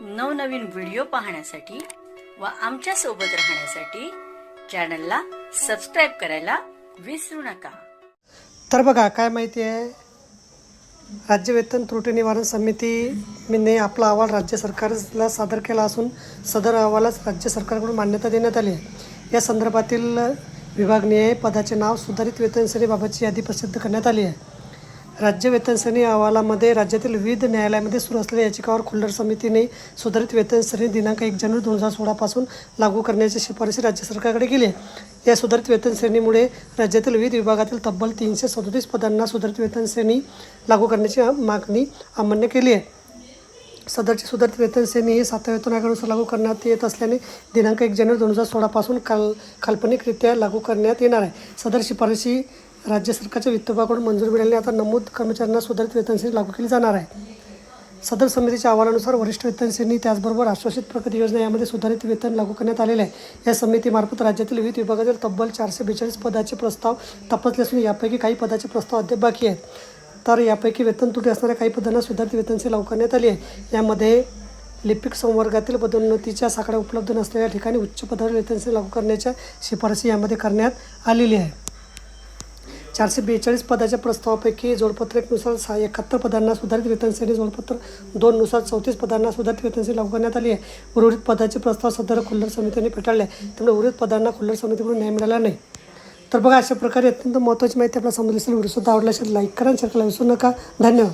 नवनवीन व्हिडिओ पाहण्यासाठी व आमच्यासोबत राहण्यासाठी चॅनलला सबस्क्राईब करायला विसरू नका. तर बघा काय माहिती आहे? राज्य वेतन त्रुटी निवारण समितीने आपला अहवाल राज्य सरकारला सादर केला असून सदर अहवालास राज्य सरकारकडून मान्यता देण्यात आली आहे. या संदर्भातील विभागनीय पदाचे नाव सुधारित वेतन श्रेणीबाबतची यादी प्रसिद्ध करण्यात आली आहे. राज्य वेतन श्रेणी अहवालामध्ये राज्यातील विविध न्यायालयामध्ये सुरू असलेल्या याचिकावर खुल्लर समितीने सुधारित वेतन श्रेणी दिनांक एक जानेवारी दोन हजार सोळापासून लागू करण्याची शिफारशी राज्य सरकारकडे केली आहे. या सुधारित वेतन श्रेणीमुळे राज्यातील विविध विभागातील तब्बल तीनशे सदोतीस पदांना सुधारित वेतन श्रेणी लागू करण्याची मागणी अमान्य केली आहे. सदरची सुधारित वेतन श्रेणी ही सातव्या वेतन आयोगानुसार लागू करण्यात येत असल्याने दिनांक एक जानेवारी दोन हजार सोळापासून काल काल्पनिकरित्या लागू करण्यात येणार आहे. सदर शिफारशी राज्य सरकारच्या वित्त विभागाकडून मंजूर मिळाल्याने आता नमूद कर्मचाऱ्यांना सुधारित वेतन श्रेणी लागू केली जाणार आहे. सदर समितीच्या अहवालानुसार वरिष्ठ वेतन श्रेणी त्याचबरोबर आश्वासित प्रगती योजना यामध्ये सुधारित वेतन लागू करण्यात आलेले आहे. या समितीमार्फत राज्यातील विविध विभागातील तब्बल चारशे बेचाळीस पदाचे प्रस्ताव तपासले असून यापैकी काही पदाचे प्रस्ताव अद्याप बाकी आहेत. तर यापैकी वेतन तुटी असणाऱ्या काही पदांना सुधारित वेतनशी लागू करण्यात आली आहे. यामध्ये लिपिक संवर्गातील पदोन्नतीच्या साखळ्या उपलब्ध नसलेल्या ठिकाणी उच्च पदावर वेतनशी लागू करण्याच्या शिफारसी यामध्ये करण्यात आलेली आहे. चारशे बेचाळीस पदाच्या प्रस्तावापैकी जोडपत्र एकनुसार सहा एकाहत्तर पदांना सुधारित वेतन श्रेणी जोडपत्र दोननुसार चौतीस पदांना सुधारित वेतन श्रेणी लागू करण्यात आली आहे. उर्वरित पदाचे प्रस्ताव सदर खुल्लर समितीने फेटाळले त्यामुळे उर्वरित पदांना खुल्लर समितीकडून न्याय मिळाला नाही. तर बघा अशा प्रकारे अत्यंत महत्त्वाची माहिती आपल्याला समजली असेल व्हिडिओ सुद्धा आवडला असेल लाईक करा शेअर करायला विसरू नका. धन्यवाद.